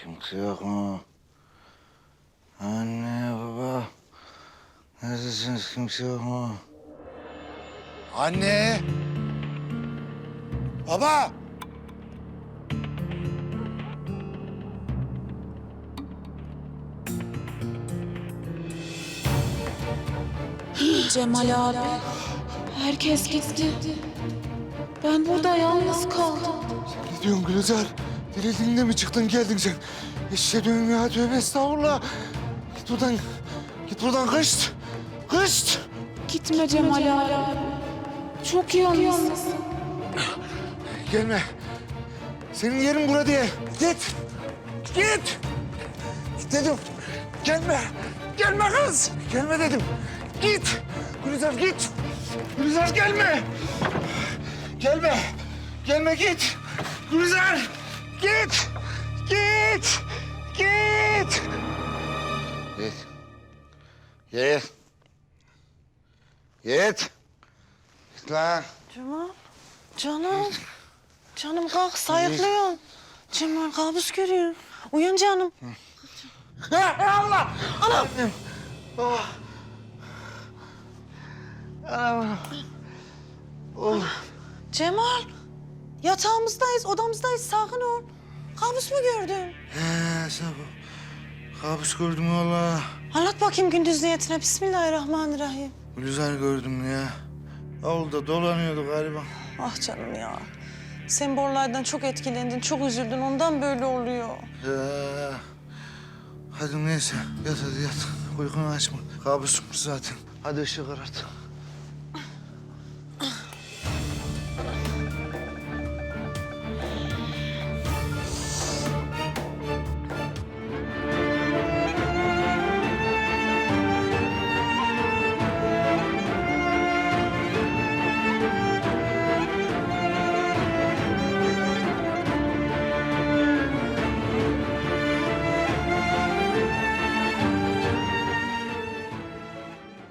Kimse yok mu? Anne, baba. Neredesiniz? Kimse yok mu? Anne! Baba! Cemal abi. Herkes gitti. Ben burada yalnız kaldım. Ne diyorsun Gülizar? Dilediğinde mi çıktın geldin sen? Eşhedü ya tövbe estağfurullah. Git buradan. Git buradan kışt. Kışt. Gitme Cemal abi. Çok yalnızsın. Gelme. Senin yerin burada. Git. Git. Git dedim. Gelme. Gelme kız. Gelme dedim. Git. Gülizar git. Gülizar gelme. Gelme. Gelme git. Gülizar. Git. Git. Git. Git. Git. Git. Git lan. Cemal, canım. Canım kalk sayıklıyorsun. Cemal kabus görüyorsun. Uyan canım. Allah. Anam. Oh. Anam. Oh. Cemal, yatağımızdayız, odamızdayız. Sakin ol. Kabus mu gördün? He, sabah. Kabus gördüm valla. Anlat bakayım gündüz niyetine. Bismillahirrahmanirrahim. Gülizar gördüm ya. Avluda dolanıyordu galiba. Ah canım ya. Sen borlardan çok etkilendin, çok üzüldün. Ondan böyle oluyor. He. Hadi neyse yat hadi yat. Uykunu açma. Kabusum zaten. Hadi ışığı karart.